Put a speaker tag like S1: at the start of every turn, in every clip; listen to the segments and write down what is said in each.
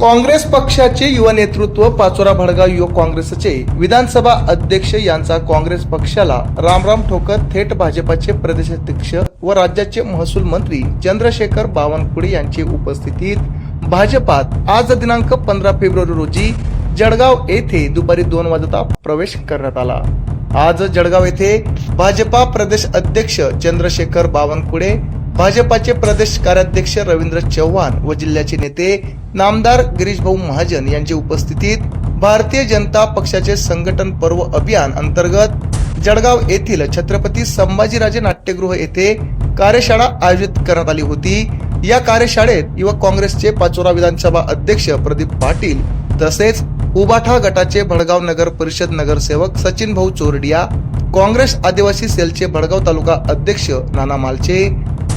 S1: काँग्रेस पक्षाचे युवा नेतृत्व पाचोरा भडगाव युवक काँग्रेसचे विधानसभा अध्यक्ष यांचा काँग्रेस पक्षाला रामराम ठोकत थेट भाजपाचे प्रदेशाध्यक्ष व राज्याचे महसूल मंत्री चंद्रशेखर बावनकुळे यांची उपस्थितीत भाजपात आज दिनांक पंधरा फेब्रुवारी रोजी जळगाव येथे दुपारी दोन वाजता प्रवेश करण्यात आला. आज जळगाव येथे भाजपा प्रदेश अध्यक्ष चंद्रशेखर बावनकुळे भाजपाचे प्रदेश कार्याध्यक्ष रवींद्र चव्हाण व जिल्ह्याचे नेते नामदार गिरीशभाऊ महाजन यांच्या उपस्थितीत भारतीय जनता पक्षाचे संघटन पर्व अभियान अंतर्गत जळगाव येथील छत्रपती संभाजीराजे नाट्यगृह येथे कार्यशाळा आयोजित करण्यात आली होती. या कार्यशाळेत युवक काँग्रेसचे पाचोरा विधानसभा अध्यक्ष प्रदीप पाटील तसेच उबाठा गटाचे भडगाव नगर परिषद नगरसेवक सचिन भाऊ चोरडिया काँग्रेस आदिवासी सेलचे भडगाव तालुका अध्यक्ष नाना मालचे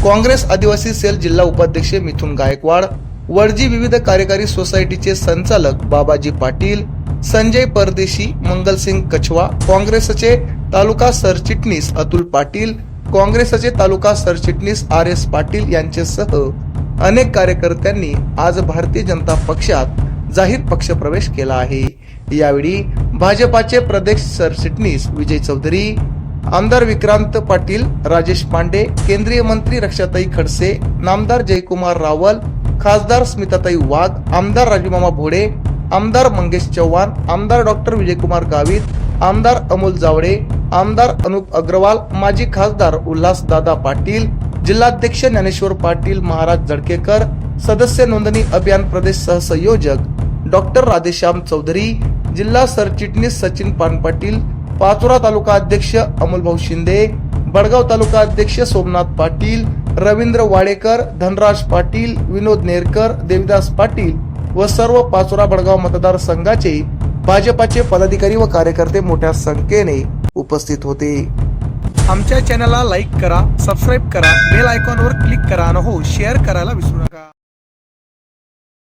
S1: काँग्रेस आदिवासी सेल जिल्हा उपाध्यक्ष मिथुन गायकवाड वडजी विविध कार्यकारी सोसायटीचे संचालक बाबाजी पाटील संजय परदेशी मंगलसिंग कछवा काँग्रेसचे तालुका सरचिटणीस अतुल पाटील काँग्रेसचे तालुका सरचिटणीस आर एस पाटील यांच्यासह अनेक कार्यकर्त्यांनी आज भारतीय जनता पक्षात जाहीर पक्षप्रवेश केला आहे. यावेळी भाजपाचे प्रदेश सरचिटणीस विजय चौधरी आमदार विक्रांत पाटील राजेश पांडे केंद्रीय मंत्री रक्षाताई खडसे नामदार जयकुमार रावल खासदार स्मिताताई वाघ आमदार राजूमामा भोडे आमदार मंगेश चव्हाण आमदार डॉक्टर विजयकुमार गावित आमदार अमोल जावडे आमदार अनुप अग्रवाल माजी खासदार उल्हास दादा पाटील जिल्हाध्यक्ष ज्ञानेश्वर पाटील महाराज जडकेकर सदस्य नोंदणी अभियान प्रदेश सहसंयोजक डॉक्टर राधेश्याम चौधरी जिल्हा सरचिटणीस सचिन पानपाटील पाचोरा तालुका अध्यक्ष अमोलभाऊ शिंदे बडगाव तालुका अध्यक्ष सोमनाथ पाटील रवींद्र वाडेकर धनराज पाटील विनोद नेरकर देविदास पाटील व सर्व पाचोरा बडगाव मतदारसंघाचे भाजपाचे पदाधिकारी व कार्यकर्ते मोठ्या संख्येने उपस्थित होते.
S2: आमच्या चॅनलला लाईक करा सबस्क्राईब करा बेल आयकॉनवर क्लिक करा आणि हो शेअर करायला विसरू नका.